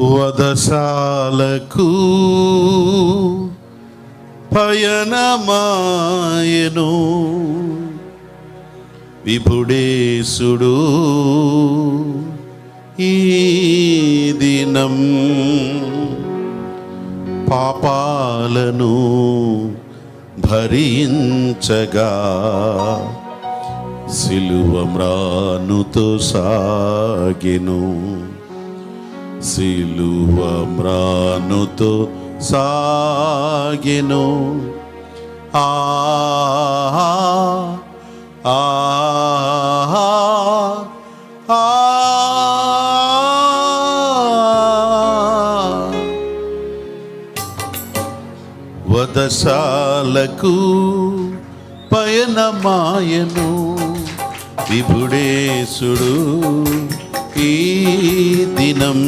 వదశాలకు పయనమాయను. విపుడేశుడు ఈ దినం పాపాలను భరించగా సిలువ మ్రానుతో సాగెను. సిలువ మ్రానుతో సాగెను. ఆ ఆ వదశాలకు పయనమాయను. విభుడేశుడు ఈ దినం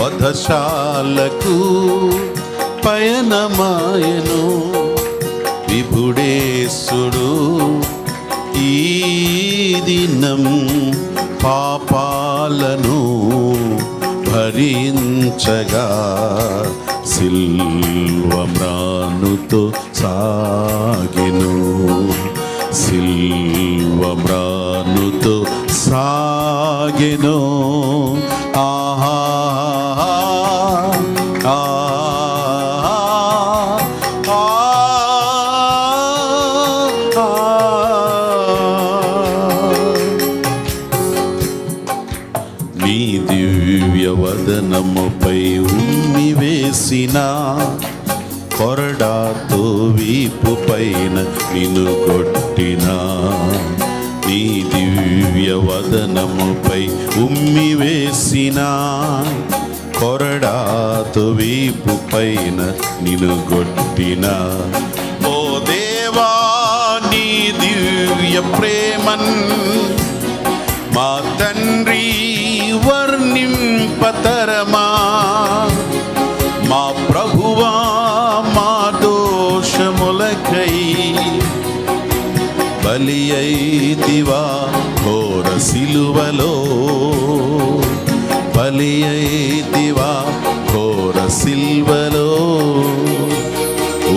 వధశాలకు పయనమాయను విభుడేశుడు. ఈ దినం పాపాలను భరించగా సిల్వమ్రానుతో సాగిను. సిల్వమ్రానుతో సాగెను ఆహా ఆ నీ దివ్య ఉమ్మి వేసిన కొరడాతో వీపు పైన నిన్ను కొట్టినా. నీ దివ్య వదనముపై ఉమ్మి వేసిన కొరడాతో వీపు పైన నిన్ను కొట్టిన ఓ దేవా నీ దివ్య ప్రేమన్ మా తండ్రి వర్ణింపతరమా అయితివా ఘోర సిలువలో. బలి అయితివా ఘోర సిల్వలో.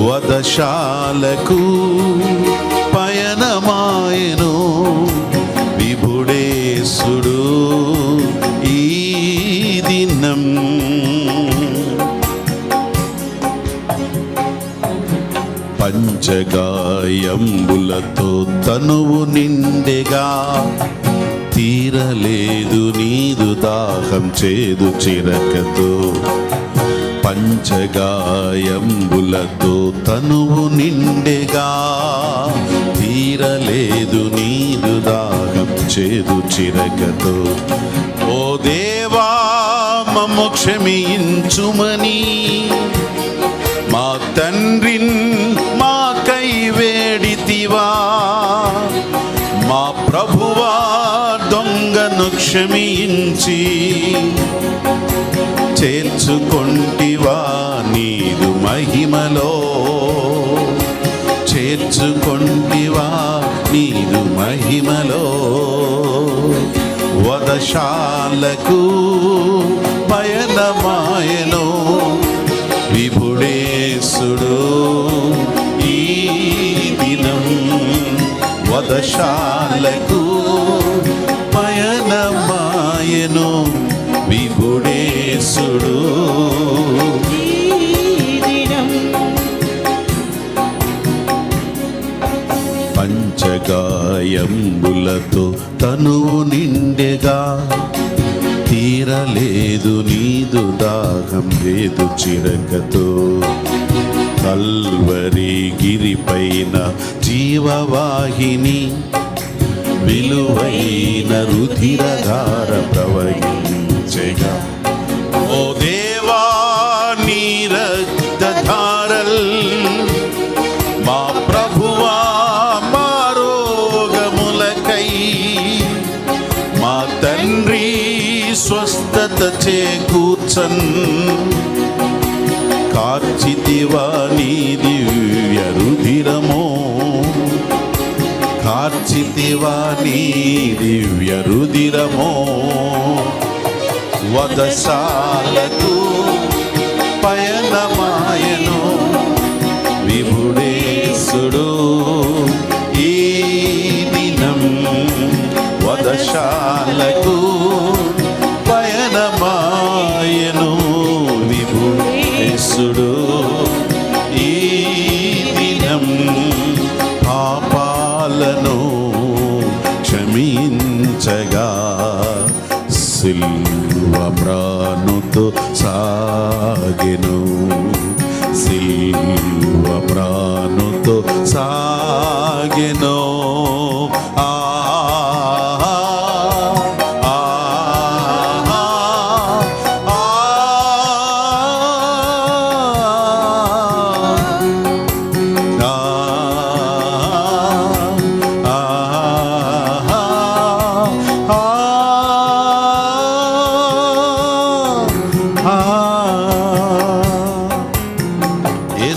వదశాలకు పంచగాయంబులతో తనువు నిండెగా. తీరలేదు నీదు దాహం చేదు చిరకతో. పంచగాయంబులతో తనువు నిండెగా. తీరలేదు నీదు దాహం చేదు చిరకతో. ఓ దేవా మమ్మ క్షమించుమని. మా తండ్రిన్ మా కై వేడితివా. మా ప్రభువా దొంగను క్షమించి చేర్చుకొంటివా నీదు మహిమలో. చేర్చుకొంటివా నీదు మహిమలో. వదశాలకు పయనమా పయనమాయను విభుడేశుడు పంచగాయంబులతో తనువు నిండెగా తీరలేదు నీదు దాహం లేదు చిరకతో. కల్వరి గిరిపైన జీవవాహిని విలువైన రుధిరధార ప్రవహించగా. ఓ దేవా నీ రక్తధారల్ మా ప్రభువా మా రోగములకై మా తండ్రి స్వస్థత చేకూర్చన్. కార్చితివా నీ దివ్య రుధిరమో కార్చితివా నీ దివ్య రుదిరమో వదశాలకు పయనమాయను విభుడేశుడు. ప్రాణుతో సాగెను. సిల్వ ప్రాణుతో సాగెను.